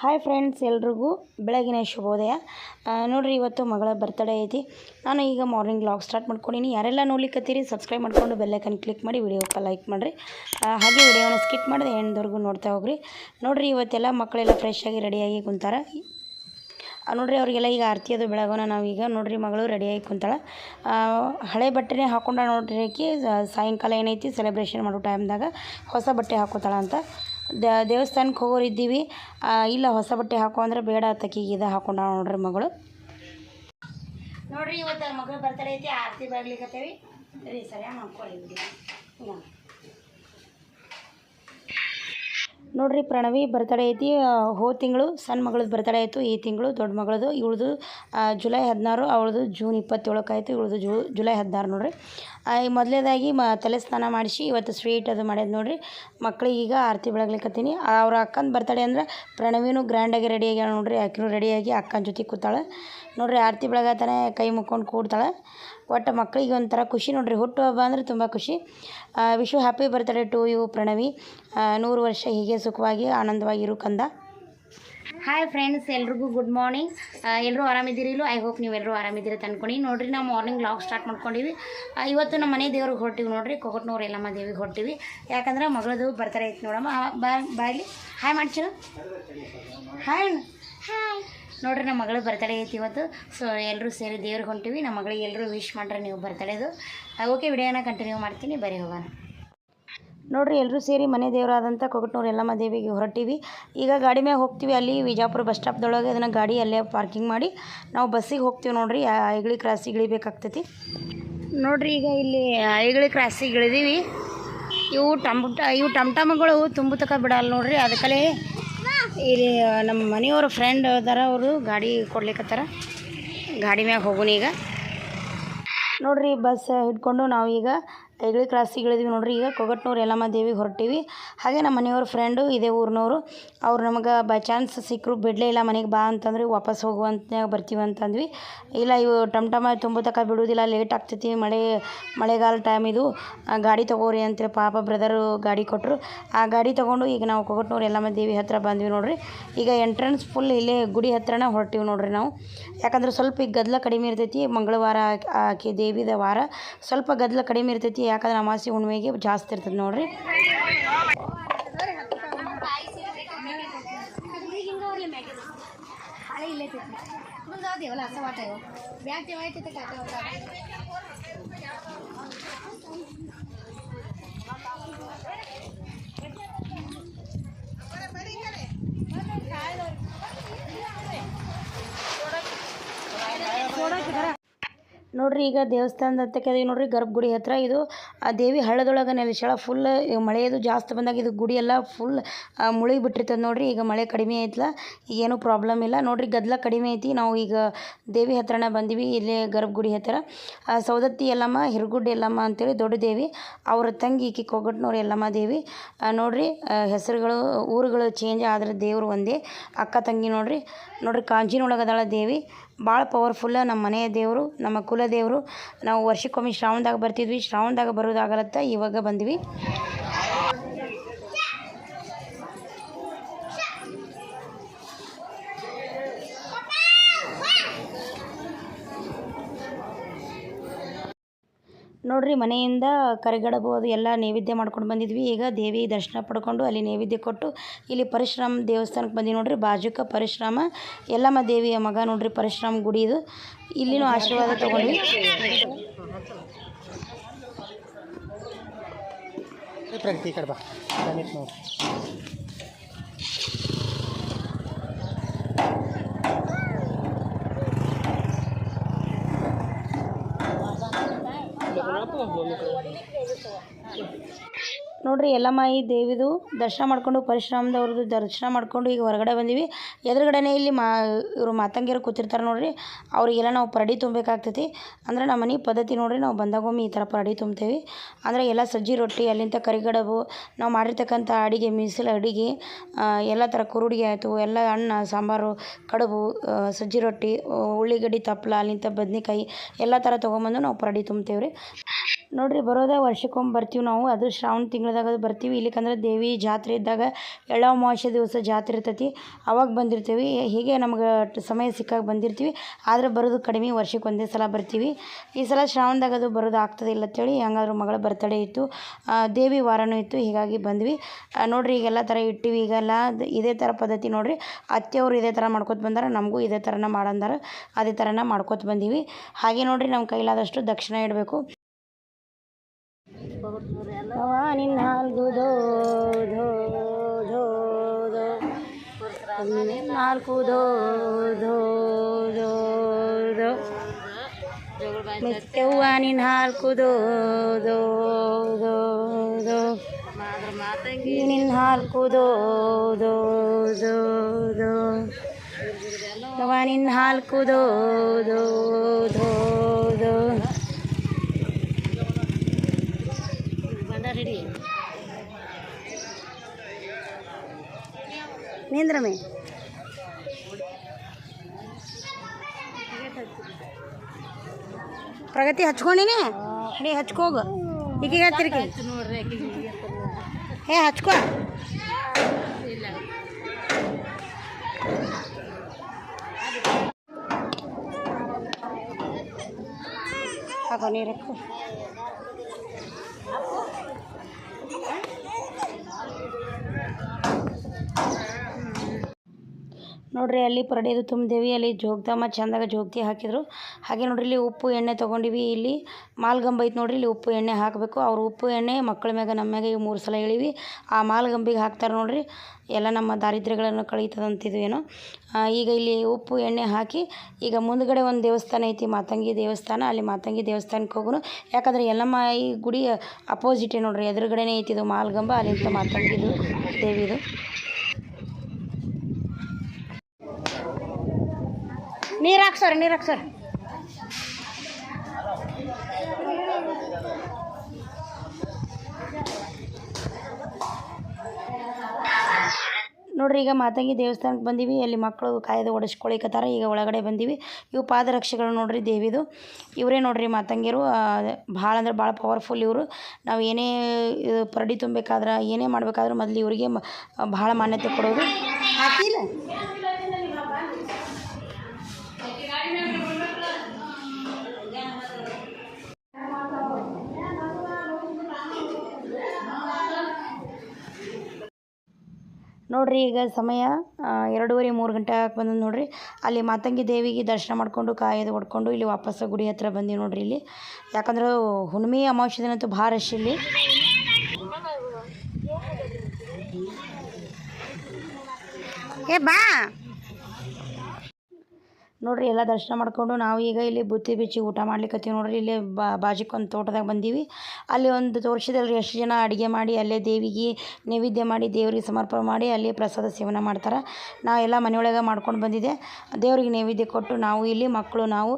Hi friends ಎಲ್ರಿಗೂ ಬೆಳಗಿನ ಶುಭೋದಯ. ನೋಡಿರಿ, ಇವತ್ತು ಮಗಳ ಬರ್ತಡೇ ಐತಿ. ನಾನು ಈಗ ಮಾರ್ನಿಂಗ್ ಲಾಗ್ ಸ್ಟಾರ್ಟ್ ಮಾಡ್ಕೊಂಡಿನಿ. ಯಾರೆಲ್ಲ ನೋಡ್ಲಿಕ್ಕತ್ತೀರಿ ಸಬ್ಸ್ಕ್ರೈಬ್ ಮಾಡ್ಕೊಂಡು ಬೆಲ್ಲೈಕನ್ ಕ್ಲಿಕ್ ಮಾಡಿ ವಿಡಿಯೋಕ್ಕೆ ಲೈಕ್ ಮಾಡಿರಿ. ಹಾಗೆ ವಿಡಿಯೋನ ಸ್ಕಿಪ್ ಮಾಡಿದೆ ಎಂಡ್ವರೆಗೂ ನೋಡ್ತಾ ಹೋಗ್ರಿ. ನೋಡ್ರಿ, ಇವತ್ತೆಲ್ಲ ಮಕ್ಕಳೆಲ್ಲ ಫ್ರೆಶ್ ಆಗಿ ರೆಡಿಯಾಗಿ ಕುಂತಾರೆ. ನೋಡಿರಿ, ಅವ್ರಿಗೆಲ್ಲ ಈಗ ಆರತಿ ಅದು ಬೆಳಗೋಣ ನಾವೀಗ. ನೋಡ್ರಿ, ಮಗಳು ರೆಡಿಯಾಗಿ ಕುಂತಾಳೆ. ಹಳೆ ಬಟ್ಟೆನೇ ಹಾಕೊಂಡ ನೋಡ್ರಿ ಆಕಿ. ಸಾಯಂಕಾಲ ಏನೈತಿ ಸೆಲೆಬ್ರೇಷನ್ ಮಾಡೋ ಟೈಮ್ದಾಗ ಹೊಸ ಬಟ್ಟೆ ಹಾಕೋತಾಳ ಅಂತ. ದೇವಸ್ಥಾನಕ್ಕೆ ಹೋಗೋರು ಇದ್ದೀವಿ ಇಲ್ಲ ಹೊಸ ಬಟ್ಟೆ ಹಾಕೋ ಅಂದ್ರೆ ಬೇಡ ತಕ್ಕಿಗೆ ಇದು ಹಾಕೊಂಡ ನೋಡ್ರಿ ಮಗಳು. ನೋಡ್ರಿ, ಇವತ್ತು ಮಗಳು ಬರ್ತಾರೆ ಐತಿ ಆರತಿ ಬರ್ಲಿಕ್ಕೆ ರೀ ಸರಿಯಾಗಿ ಮಾಡ್ಕೊಳ್ಳಿ ನೋಡ್ರಿ ಪ್ರಣವಿ ಬರ್ತಡೇ ಐತಿ. ಹೋ ತಿಂಗಳು ಸಣ್ಣ ಮಗಳದ್ದು ಬರ್ತಡೇ ಆಯಿತು, ಈ ತಿಂಗಳು ದೊಡ್ಡ ಮಗಳದು ಇವಳದು ಜುಲೈ ಹದಿನಾರು, ಅವಳದು ಜೂನ್ ಇಪ್ಪತ್ತೇಳಕ್ಕೆ ಆಯಿತು, ಇವಳದು ಜೂ, ಜುಲೈ ಹದಿನಾರು ನೋಡ್ರಿ. ಈ ಮೊದಲೇದಾಗಿ ಮ, ತಲೆ ಸ್ನಾನ ಮಾಡಿಸಿ ಇವತ್ತು ಸ್ವೀಟ್ ಅದು ಮಾಡ್ಯದ ನೋಡ್ರಿ. ಮಕ್ಳಿಗೆ ಈಗ ಆರತಿ ಬೆಳಗ್ಲಿಕ್ಕತ್ತೀನಿ ಅವ್ರ ಅಕ್ಕನ ಬರ್ತಡೇ ಅಂದ್ರೆ ಪ್ರಣವಿನೂ ಗ್ರ್ಯಾಂಡಾಗಿ ರೆಡಿ ಆಗ್ಯಾಳ ನೋಡ್ರಿ. ಆಕಿನೂ ರೆಡಿಯಾಗಿ ಅಕ್ಕನ ಜೊತೆ ಕೂತಾಳೆ. ನೋಡ್ರಿ, ಆರತಿ ಬೆಳಗತಾನೆ ಕೈ ಮುಕ್ಕೊಂಡು ಕೂಡ್ತಾಳೆ. ಒಟ್ಟು ಮಕ್ಕಳಿಗೆ ಒಂಥರ ಖುಷಿ ನೋಡ್ರಿ. ಹುಟ್ಟು ಹಬ್ಬ ಅಂದ್ರೆ ತುಂಬ ಖುಷಿ. Vishu happy birthday to you Pranavi. ನೂರು ವರ್ಷ ಹೀಗೆ ಸುಖವಾಗಿ ಆನಂದವಾಗಿರು ಕಂದ. ಹಾಯ್ ಫ್ರೆಂಡ್ಸ್ ಎಲ್ರಿಗೂ ಗುಡ್ ಮಾರ್ನಿಂಗ್ ಎಲ್ಲರೂ ಆರಾಮಿದ್ದೀರಿ ಇಲ್ಲೋ ಐ ಹೋಪ್ ನೀವೆಲ್ಲರೂ ಆರಾಮಿದ್ದೀರಿ ತಂದ್ಕೊಂಡು ನೋಡಿರಿ ನಾವು ಮಾರ್ನಿಂಗ್ ಲಾಗ್ ಸ್ಟಾರ್ಟ್ ಮಾಡ್ಕೊಂಡಿವಿ. ಇವತ್ತು ನಮ್ಮ ಮನೆ ದೇವ್ರಿಗೆ ಹೊರಟಿವಿ ನೋಡ್ರಿ. ಕೊಗಟ್ನೂರು ಎಲ್ಲಮ್ಮ ದೇವಿಗೆ ಹೊರಟಿವಿ. ಯಾಕಂದ್ರೆ ಮಗಳದು ಬರ್ತಾರೆ ಐತೆ ನೋಡಮ್ಮ. ಬಾಯ್ ಬಾ ಬಾಯ್ಲಿ. ಹಾಯ್ ಮಾಡ್ಚಿರು ಹಾಯ್ ಹಾಯ್ ನೋಡ್ರಿ ನಮ್ಮ ಮಗಳು ಬರ್ತಡೇ ಐತಿ ಇವತ್ತು. ಸೊ ಎಲ್ಲರೂ ಸೇರಿ ದೇವ್ರಿಗೆ ಹೊಂಟಿವಿ. ನಮ್ಮ ಮಗಳಿಗೆ ಎಲ್ಲರೂ ವಿಶ್ ಮಾಡ್ರೆ ನೀವು ಬರ್ತಡೇದು. ಓಕೆ ವಿಡಿಯೋನ ಕಂಟಿನ್ಯೂ ಮಾಡ್ತೀನಿ. ಬರೀ ಹೋಗೋಣ. ನೋಡ್ರಿ ಎಲ್ಲರೂ ಸೇರಿ ಮನೆ ದೇವರಾದಂಥ ಕೊಗಟ್ನೂರು ಎಲ್ಲಮ್ಮ ದೇವಿಗೆ ಹೊರಟಿವಿ. ಈಗ ಗಾಡಿ ಮ್ಯಾಗ ಹೋಗ್ತೀವಿ ಅಲ್ಲಿ ವಿಜಾಪುರ ಬಸ್ ಸ್ಟಾಪ್ದೊಳಗೆ ಅದನ್ನು ಗಾಡಿ ಅಲ್ಲೇ ಪಾರ್ಕಿಂಗ್ ಮಾಡಿ ನಾವು ಬಸ್ಸಿಗೆ ಹೋಗ್ತೀವಿ ನೋಡ್ರಿ. ಐಗಳಿ ಕ್ರಾಸಿಗೆ ಇಳಿಬೇಕಾಗ್ತೈತಿ ನೋಡ್ರಿ, ಈಗ ಇಲ್ಲಿ ಐಗಳಿ ಕ್ರಾಸಿಗೆ ಇಳಿದೀವಿ ಇವು ಟಮ್, ಇವು ಟಮ್ಟಮ್ಗಳು ಟಮ್ಗಳು ತುಂಬುತಕ ಬಿಡಲ್ಲ ನೋಡ್ರಿ. ಅದಕ್ಕಲೇ ಇಲ್ಲಿ ನಮ್ಮ ಮನೆಯವ್ರ ಫ್ರೆಂಡ್ ಅದಾರ ಅವರು, ಗಾಡಿ ಕೊಡ್ಲಿಕ್ಕತ್ತಾರ ಗಾಡಿ ಮ್ಯಾಗ ಹೋಗೋಣ ಈಗ. ನೋಡ್ರಿ, ಬಸ್ ಹಿಡ್ಕೊಂಡು ನಾವೀಗ ಐಗಳಿ ಕ್ರಾಸಿಗೆ ಇಳಿದ್ವಿ ನೋಡ್ರಿ. ಈಗ ಕೊಗಟ್ನೂರು ಎಲ್ಲಮ್ಮ ದೇವಿಗೆ ಹೊರಟಿವಿ. ಹಾಗೆ ನಮ್ಮ ಮನೆಯವ್ರ ಫ್ರೆಂಡು ಇದೇ ಊರಿನವರು ಅವ್ರು ನಮಗೆ ಬೈ ಚಾನ್ಸ್ ಸಿಕ್ಕರು ಬಿಡಲೇ ಇಲ್ಲ ಮನೆಗೆ ಬಾ ಅಂತಂದ್ರೆ ವಾಪಸ್ ಹೋಗುವಂತ ಬರ್ತೀವಿ ಅಂತಂದ್ವಿ. ಇಲ್ಲ ಇವು ಟಮ್ ಟಮ ತುಂಬ ತಕ ಬಿಡುವುದಿಲ್ಲ ಲೇಟ್ ಆಗ್ತೈತಿ, ಮಳೆ, ಮಳೆಗಾಲ ಟೈಮ್ ಇದು. ಗಾಡಿ ತೊಗೋರಿ ಅಂತೇಳಿ ಪಾಪ ಬ್ರದರು ಗಾಡಿ ಕೊಟ್ಟರು ಆ ಗಾಡಿ ತೊಗೊಂಡು ಈಗ ನಾವು ಕೊಗಟ್ನೂರು ಎಲ್ಲಮ್ಮ ದೇವಿ ಹತ್ತಿರ ಬಂದ್ವಿ ನೋಡ್ರಿ. ಈಗ ಎಂಟ್ರೆನ್ಸ್ ಫುಲ್ ಇಲ್ಲೇ ಗುಡಿ ಹತ್ರನೇ ಹೊರಟಿವಿ ನೋಡ್ರಿ ನಾವು. ಯಾಕಂದ್ರೆ ಸ್ವಲ್ಪ ಈಗ ಗದ್ದಲ ಕಡಿಮೆ ಇರ್ತೈತಿ, ಮಂಗಳವಾರ ಆಕೆ ದೇವಿದ ವಾರ. ಸ್ವಲ್ಪ ಗದ್ದಲ ಕಡಿಮೆ ಇರ್ತೈತಿ ಯಾಕಂದ್ರೆ ಅಮಾಸೆ ಹುಣ್ಣಿಮೆಗೆ ಜಾಸ್ತಿ ಇರ್ತದೆ ನೋಡ್ರಿ. ನೋಡ್ರಿ ಈಗ ದೇವಸ್ಥಾನದ ಹತ್ತಕ್ಕೆ ಅದೀವಿ ನೋಡ್ರಿ ಗರ್ಭಗುಡಿ ಹತ್ರ ಇದು, ಆ ದೇವಿ ಹಳ್ಳದೊಳಗೆ ನೆಲೆಸಳ ಫುಲ್ ಮಳೆಯದು ಜಾಸ್ತಿ ಬಂದಾಗ ಇದು ಗುಡಿ ಎಲ್ಲ ಫುಲ್ ಮುಳುಗಿ ಬಿಟ್ಟಿರ್ತದೆ ನೋಡ್ರಿ. ಈಗ ಮಳೆ ಕಡಿಮೆ ಐತಲ್ಲ ಏನೂ ಪ್ರಾಬ್ಲಮ್ ಇಲ್ಲ. ನೋಡ್ರಿ ಗದ್ದಲ ಕಡಿಮೆ ಐತಿ. ನಾವು ಈಗ ದೇವಿ ಹತ್ರನೇ ಬಂದೀವಿ, ಇಲ್ಲಿ ಗರ್ಭಗುಡಿ ಹತ್ತಿರ. ಸೌದತ್ತಿ ಎಲ್ಲಮ್ಮ ಹಿರಗುಡ್ಡ ಯಲ್ಲಮ್ಮ ಅಂತೇಳಿ ದೊಡ್ಡ ದೇವಿ. ಅವ್ರ ತಂಗಿ ಈಕಿ ಕೊಗಟ್ನವ್ರು ಎಲ್ಲಮ್ಮ ದೇವಿ. ನೋಡ್ರಿ ಹೆಸರುಗಳು, ಊರುಗಳು ಚೇಂಜ್ ಆದ್ರೆ ದೇವರು ಒಂದೇ. ಅಕ್ಕ ತಂಗಿ ನೋಡ್ರಿ ನೋಡ್ರಿ ಕಾಂಜಿನೊಳಗದಾಳ ದೇವಿ. ಭಾಳ ಪವರ್ಫುಲ್ಲ ನಮ್ಮ ಮನೆಯ ದೇವರು, ನಮ್ಮ ಕುಲ ದೇವರು. ನಾವು ವರ್ಷಕ್ಕೊಮ್ಮೆ ಶ್ರಾವಣದಾಗ ಬರ್ತಿದ್ವಿ. ಶ್ರಾವಣದಾಗ ಬರೋದಾಗಲತ್ತ ಇವಾಗ ಬಂದ್ವಿ. ನೋಡ್ರಿ ಮನೆಯಿಂದ ಕರಿಗಡಬು ಎಲ್ಲ ನೈವೇದ್ಯ ಮಾಡ್ಕೊಂಡು ಬಂದಿದ್ವಿ. ಈಗ ದೇವಿ ದರ್ಶನ ಪಡ್ಕೊಂಡು ಅಲ್ಲಿ ನೈವೇದ್ಯ ಕೊಟ್ಟು ಇಲ್ಲಿ ಪರಶುರಾಮ ದೇವಸ್ಥಾನಕ್ಕೆ ಬಂದು ನೋಡ್ರಿ. ಬಾಜುಕ ಪರಶುರಾಮ, ಎಲ್ಲಮ್ಮ ದೇವಿಯ ಮಗ ನೋಡ್ರಿ ಪರಶುರಾಮ ಗುಡಿ ಇದು. ಇಲ್ಲಿನೂ ಆಶೀರ್ವಾದ ತಗೊಂಡ್ವಿ. ಪ್ರಗತಿ ಈ ಕಡೆ ಬಾ ಬಂದಿತ್ತು ನೋಡಿ ನೋಡ್ರಿ ಎಲ್ಲಮಾಯಿ ದೇವಿದು ದರ್ಶನ ಮಾಡ್ಕೊಂಡು ಪರಶುರಾಮದವ್ರದ್ದು ದರ್ಶನ ಮಾಡ್ಕೊಂಡು ಈಗ ಹೊರಗಡೆ ಬಂದೀವಿ. ಎದುರುಗಡೆನೇ ಇಲ್ಲಿ ಮಾ, ಇವರು ಮಾತಂಗಿಯರು ಕೂತಿರ್ತಾರೆ ನೋಡ್ರಿ. ಅವರಿಗೆಲ್ಲ ನಾವು ಪರಡಿ ತುಂಬಬೇಕಾಗ್ತೈತಿ. ಅಂದ್ರೆ ನಮ್ಮ ಮನೆ ಪದ್ಧತಿ ನೋಡ್ರಿ, ನಾವು ಬಂದಾಗೊಮ್ಮೆ ಈ ಥರ ಪರಡಿ ತುಂಬ್ತೇವೆ. ಅಂದರೆ ಎಲ್ಲ ಸಜ್ಜಿ ರೊಟ್ಟಿ, ಅಲ್ಲಿಂದ ಕರಿಗಡಬು, ನಾವು ಮಾಡಿರ್ತಕ್ಕಂಥ ಅಡಿಗೆ, ಮೀಸಲು ಅಡಿಗೆ ಎಲ್ಲ ಥರ ಕುರುಡಿಗೆ ಆಯಿತು, ಎಲ್ಲ ಅನ್ನ, ಸಾಂಬಾರು, ಕಡುಬು ಸಜ್ಜಿ ರೊಟ್ಟಿ ಉಳ್ಳಿಗಡ್ಡಿ ತಪ್ಪಲ ಅಲ್ಲಿಂದ ಬದನೆಕಾಯಿ, ಎಲ್ಲ ಥರ ತೊಗೊಂಬಂದು ನಾವು ಪರಡಿ ತುಂಬ್ತೇವೆ ರೀ ನೋಡ್ರಿ, ಬರೋದೇ ವರ್ಷಕ್ಕೊಮ್ಮೆ ಬರ್ತೀವಿ ನಾವು. ಅದು ಶ್ರಾವಣ ತಿಂಗಳದಾಗ ಬರ್ತೀವಿ. ಇಲ್ಲಿಕಂದ್ರೆ ದೇವಿ ಜಾತ್ರೆ ಇದ್ದಾಗ ಎಳ್ಳ ಅಮಾವಾಸ್ಯೆ ದಿವಸ ಜಾತ್ರೆ ಇರ್ತೈತಿ. ಅವಾಗ ಬಂದಿರ್ತೀವಿ. ಹೀಗೆ ನಮ್ಗೆ ಸಮಯ ಸಿಕ್ಕಾಗ ಬಂದಿರ್ತೀವಿ. ಆದರೆ ಬರೋದು ಕಡಿಮೆ ವರ್ಷಕ್ಕೆ ಒಂದೇ ಸಲ ಬರ್ತೀವಿ. ಈ ಸಲ ಶ್ರಾವಣದಾಗ ಅದು ಬರೋದು ಆಗ್ತದೆ ಇಲ್ಲ ಅಂತೇಳಿ ಹೆಂಗಾದ್ರೂ ಮಗಳ ಬರ್ತಡೇ ಇತ್ತು. ದೇವಿ ವಾರನೂ ಇತ್ತು. ಹೀಗಾಗಿ ಬಂದ್ವಿ. ನೋಡಿರಿ, ಈಗೆಲ್ಲ ಥರ ಇಟ್ಟಿವಿ. ಈಗೆಲ್ಲ ಇದೇ ಥರ ಪದ್ಧತಿ ನೋಡ್ರಿ. ಅತ್ತೆಯವರು ಇದೇ ಥರ ಮಾಡ್ಕೊತ ಬಂದಾರ. ನಮಗೂ ಇದೇ ಥರನ ಮಾಡಂದಾರ. ಅದೇ ಥರನ ಮಾಡ್ಕೊತ ಬಂದೀವಿ. ಹಾಗೆ ನೋಡ್ರಿ, ನಮ್ಮ ಕೈಲಾದಷ್ಟು ದಕ್ಷಿಣ ಇಡಬೇಕು. ನಿನ್ನ ಹಾಲ್ಗು ದೋ ಧೋ ಧೋ ಧೋ ನಾಲ್ಕು ದೋ ಧೋ ಧೋ ಧೋ ಮೆತ್ತವ್ವ ನಿನ್ನ ಹಾಲ್ಕು ದೋ ಧೋ ಧೋ ಧೋ ನಿನ್ನ ಹಾಲ್ಕು ದೋ ಧೋ ಧೋ ಧೋ ಯವ್ವ ನಿನ್ನ ಹಾಲ್ಕು ದೋ ಧೋ ಧೋ ಧೋ ನಿಂದ್ರಮೆ ಪ್ರಗತಿ ಹಚ್ಕೊಂಡಿನಿ ನೀ ಹಚ್ಕೋಗು ಈಗೀಗ ಹತ್ತಿರಕಿ ಏ ಹಚ್ಕೋ ಹಾಕೋ ನೀರು ನೋಡ್ರಿ, ಅಲ್ಲಿ ಪರಡಿದು ತುಂಬಿದೇವಿ, ಅಲ್ಲಿ ಜೋಗ್ದಮ್ಮ ಚಂದಾಗ ಜೋಗ್ತಿ ಹಾಕಿದ್ರು. ಹಾಗೆ ನೋಡ್ರಿ, ಇಲ್ಲಿ ಉಪ್ಪು ಎಣ್ಣೆ ತೊಗೊಂಡಿವಿ. ಇಲ್ಲಿ ಮಾಲ್ಗಂಬ ಐತೆ ನೋಡ್ರಿ, ಇಲ್ಲಿ ಉಪ್ಪು ಎಣ್ಣೆ ಹಾಕಬೇಕು. ಅವ್ರು ಉಪ್ಪು ಎಣ್ಣೆ ಮಕ್ಕಳ ಮ್ಯಾಗ, ನಮ್ಮ ಮ್ಯಾಗ ಇವು ಮೂರು ಸಲ ಇಳಿವಿ ಆ ಮಾಲ್ಗಂಬಿಗೆ ಹಾಕ್ತಾರೆ ನೋಡ್ರಿ. ಎಲ್ಲ ನಮ್ಮ ದಾರಿದ್ರ್ಯಗಳನ್ನು ಕಳೀತದಂತಿದ್ವು ಏನೋ. ಈಗ ಇಲ್ಲಿ ಉಪ್ಪು ಎಣ್ಣೆ ಹಾಕಿ, ಈಗ ಮುಂದ್ಗಡೆ ಒಂದು ದೇವಸ್ಥಾನ ಐತಿ, ಮಾತಂಗಿ ದೇವಸ್ಥಾನ. ಅಲ್ಲಿ ಮಾತಂಗಿ ದೇವಸ್ಥಾನಕ್ಕೆ ಹೋಗೋಣ ಯಾಕಂದ್ರೆ ಎಲ್ಲಮ್ಮ ಈ ಗುಡಿ ಅಪೋಸಿಟೇ ನೋಡ್ರಿ, ಎದುರುಗಡೆನೇ ಐತಿ ಇದು ಮಾಲ್ಗಂಬ. ಅಲ್ಲಿಂದ ಮಾತಂಗಿದು ದೇವಿದು. ನೀರು ಹಾಕ್ ಸರ್, ನೀರು ಸರ್. ನೋಡ್ರಿ, ಈಗ ಮಾತಂಗಿ ದೇವಸ್ಥಾನಕ್ಕೆ ಬಂದೀವಿ. ಅಲ್ಲಿ ಮಕ್ಕಳು ಕಾಯ್ದು ಒಡಿಸ್ಕೊಳಿಕತ್ತಾರ ಈಗ ಒಳಗಡೆ ಬಂದೀವಿ. ಇವು ಪಾದರಕ್ಷೆಗಳು ನೋಡ್ರಿ ದೇವಿದು. ಇವರೇ ನೋಡ್ರಿ ಮಾತಂಗಿರು. ಭಾಳ ಅಂದ್ರೆ ಭಾಳ ಪವರ್ಫುಲ್ ಇವರು. ನಾವು ಏನೇ ಪರಡಿ ತುಂಬಬೇಕಾದ್ರೆ ಏನೇ ಮಾಡಬೇಕಾದ್ರೂ ಮೊದಲು ಇವರಿಗೆ ಭಾಳ ಮಾನ್ಯತೆ ಕೊಡೋದು. ಹಾಕಿಲ್ಲ ನೋಡ್ರಿ ಈಗ ಸಮಯ ಎರಡೂವರೆ ಮೂರು ಗಂಟೆ ಆಗಕ್ಕೆ ಬಂದದ್ದು ನೋಡ್ರಿ. ಅಲ್ಲಿ ಮಾತಂಗಿ ದೇವಿಗೆ ದರ್ಶನ ಮಾಡಿಕೊಂಡು ಕಾಯ್ದು ಹೊಡ್ಕೊಂಡು ಇಲ್ಲಿ ವಾಪಸ್ ಗುಡಿ ಹತ್ರ ಬಂದೀವಿ ನೋಡ್ರಿ ಇಲ್ಲಿ. ಯಾಕಂದ್ರೆ ಹುಣ್ಮೆ ಅಮಾವಾಸ್ಯೆ ದಿನಂತೂ ಭಾಳ ರಶ್ ಇಲ್ಲಿ. ಏ, ಬಾ. ನೋಡ್ರಿ ಎಲ್ಲ ದರ್ಶನ ಮಾಡ್ಕೊಂಡು ನಾವು ಈಗ ಇಲ್ಲಿ ಬುತ್ತಿ ಬಿಚ್ಚಿ ಊಟ ಮಾಡ್ಲಿಕ್ಕತ್ತೀವಿ ನೋಡ್ರಿ. ಇಲ್ಲಿ ಬಾಜಿಕೊಂದು ತೋಟದಾಗ ಬಂದೀವಿ. ಅಲ್ಲಿ ಒಂದು ತೋರಿಸಿದಲ್ಲಿ ಎಷ್ಟು ಜನ ಅಡುಗೆ ಮಾಡಿ, ಅಲ್ಲೇ ದೇವಿಗೆ ನೈವೇದ್ಯ ಮಾಡಿ, ದೇವ್ರಿಗೆ ಸಮರ್ಪಣೆ ಮಾಡಿ, ಅಲ್ಲಿ ಪ್ರಸಾದ ಸೇವನೆ ಮಾಡ್ತಾರೆ. ಎಲ್ಲ ಮನೆಯೊಳಗೆ ಮಾಡ್ಕೊಂಡು ಬಂದಿದೆ. ದೇವ್ರಿಗೆ ನೈವೇದ್ಯ ಕೊಟ್ಟು ನಾವು ಇಲ್ಲಿ ಮಕ್ಕಳು, ನಾವು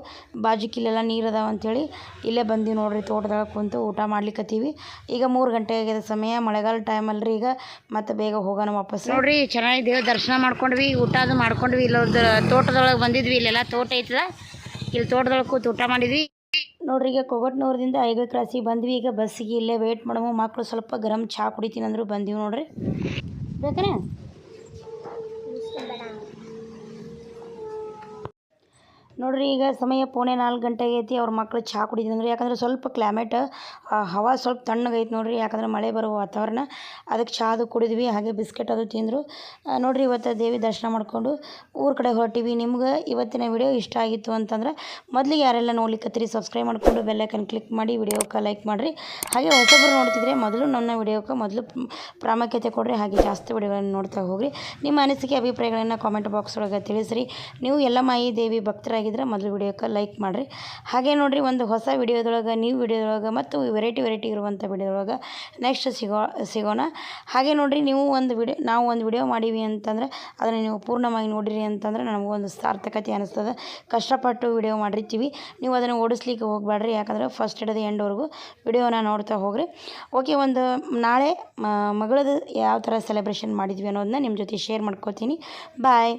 ಬಾಜಿಕಿಲ್ಲೆಲ್ಲ ನೀರು ಅದಾವ ಅಂಥೇಳಿ ಇಲ್ಲೇ ಬಂದೀವಿ ನೋಡ್ರಿ ತೋಟದಾಗ ಕುಂತು ಊಟ ಮಾಡ್ಲಿಕ್ಕತ್ತೀವಿ ಈಗ ಮೂರು ಗಂಟೆ ಆಗಿದೆ ಸಮಯ, ಮಳೆಗಾಲ ಅಲ್ರಿ ಈಗ. ಮತ್ತೆ ಬೇಗ ಹೋಗೋಣ ವಾಪಸ್. ನೋಡ್ರಿ ಚೆನ್ನಾಗಿ ದೇವ್ರ ದರ್ಶನ ಮಾಡ್ಕೊಂಡ್ವಿ, ಊಟ ಅದು ಮಾಡ್ಕೊಂಡ್ವಿ. ಇಲ್ಲೊಂದು ತೋಟದೊಳಗೆ ಬಂದಿದ್ವಿ, ಇಲ್ಲೆಲ್ಲ ತೋಟ ಐತದ ಇಲ್ಲಿ ತೋಟದೊಳಗೆ ಕೂತು ಊಟ ಮಾಡಿದ್ವಿ. ನೋಡ್ರಿ ಈಗ ಕೊಗಟ್ನೂರದಿಂದ ಐದು ಕ್ರಾಸಿಗೆ ಬಂದ್ವಿ. ಈಗ ಬಸ್ಸಿಗೆ ಇಲ್ಲೇ ವೇಟ್ ಮಾಡಮು. ಮಕ್ಕಳು ಸ್ವಲ್ಪ ಗರಂ ಚಹಾ ಕುಡಿತೀನಿ ಅಂದ್ರು ಬಂದೀವಿ ನೋಡ್ರಿ. ಬೇಕನೇ? ನೋಡ್ರಿ, ಈಗ ಸಮಯ ಪೋಣೆ ನಾಲ್ಕು ಗಂಟೆ ಐತಿ, ಅವ್ರ ಮಕ್ಕಳು ಚಹಾ ಕುಡಿದಂದ್ರೆ ಯಾಕಂದ್ರೆ ಸ್ವಲ್ಪ ಕ್ಲೈಮೇಟ್ ಹವಾ ಸ್ವಲ್ಪ ತಣ್ಣಗೈತೆ ನೋಡ್ರಿ. ಯಾಕಂದ್ರೆ ಮಳೆ ಬರುವ ವಾತಾವರಣ. ಅದಕ್ಕೆ ಚಹಾ ಅದು ಕುಡಿದ್ವಿ, ಹಾಗೆ ಬಿಸ್ಕೆಟ್ ಅದು ತಿಂದರು. ನೋಡ್ರಿ, ಇವತ್ತು ದೇವಿ ದರ್ಶನ ಮಾಡಿಕೊಂಡು ಊರ ಕಡೆ ಹೊರಟಿವಿ. ನಿಮ್ಗೆ ಇವತ್ತಿನ ವಿಡಿಯೋ ಇಷ್ಟ ಆಗಿತ್ತು ಅಂತಂದ್ರೆ ಮೊದಲಿಗೆ ಯಾರೆಲ್ಲ ನೋಡ್ಲಿಕ್ಕತ್ತೀರಿ ಸಬ್ಸ್ಕ್ರೈಬ್ ಮಾಡಿಕೊಂಡು ಬೆಲ್ಲೈಕನ್ ಕ್ಲಿಕ್ ಮಾಡಿ ವಿಡಿಯೋಕ್ಕೆ ಲೈಕ್ ಮಾಡಿರಿ. ಹಾಗೆ ಹೊಸಬರು ನೋಡ್ತಿದ್ರೆ ಮೊದಲು ನನ್ನ ವಿಡಿಯೋಕ್ಕೆ ಮೊದಲು ಪ್ರಾಮುಖ್ಯತೆ ಕೊಡ್ರಿ. ಹಾಗೆ ಜಾಸ್ತಿ ವಿಡಿಯೋಗಳನ್ನು ನೋಡ್ತಾ ಹೋಗ್ರಿ. ನಿಮ್ಮ ಅನಿಸಿಕೆ, ಅಭಿಪ್ರಾಯಗಳನ್ನು ಕಾಮೆಂಟ್ ಬಾಕ್ಸ್ ಒಳಗೆ ತಿಳಿಸ್ರಿ. ನೀವು ಎಲ್ಲ ಮಾಯಿ ದೇವಿ ಭಕ್ತರಾಗಿದ್ದರೆ ಮೊದಲು ವಿಡಿಯೋಕ್ಕೆ ಲೈಕ್ ಮಾಡಿರಿ. ಹಾಗೆ ನೋಡಿರಿ, ಒಂದು ಹೊಸ ವಿಡಿಯೋದೊಳಗೆ ನೀವು ವಿಡಿಯೋದೊಳಗೆ ಮತ್ತು ವೆರೈಟಿ ವೆರೈಟಿ ಇರುವಂಥ ವಿಡಿಯೋದೊಳಗೆ ನೆಕ್ಸ್ಟ್ ಸಿಗೋ, ಸಿಗೋಣ. ಹಾಗೆ ನೋಡಿರಿ, ನೀವು ಒಂದು ವಿಡಿಯೋ ನಾವು ಒಂದು ವಿಡಿಯೋ ಮಾಡೀವಿ ಅಂತಂದ್ರೆ ಅದನ್ನು ನೀವು ಪೂರ್ಣವಾಗಿ ನೋಡಿರಿ ಅಂತಂದ್ರೆ ನಮಗೊಂದು ಸಾರ್ಥಕತೆ ಅನ್ನಿಸ್ತದೆ ಕಷ್ಟಪಟ್ಟು ವಿಡಿಯೋ ಮಾಡಿರ್ತೀವಿ. ನೀವು ಅದನ್ನು ಓಡಿಸ್ಲಿಕ್ಕೆ ಹೋಗಬೇಡ್ರಿ ಯಾಕಂದ್ರೆ ಫಸ್ಟ್ ಹಿಡಿದು ಎಂಡ್ವರೆಗೂ ವಿಡಿಯೋನ ನೋಡ್ತಾ ಹೋಗ್ರಿ. ಓಕೆ ಒಂದು ನಾಳೆ ಮಗಳದು ಯಾವ ಥರ ಸೆಲೆಬ್ರೇಷನ್ ಮಾಡಿದ್ವಿ ಅನ್ನೋದನ್ನ ನಿಮ್ಮ ಜೊತೆ ಶೇರ್ ಮಾಡ್ಕೋತೀನಿ. ಬಾಯ್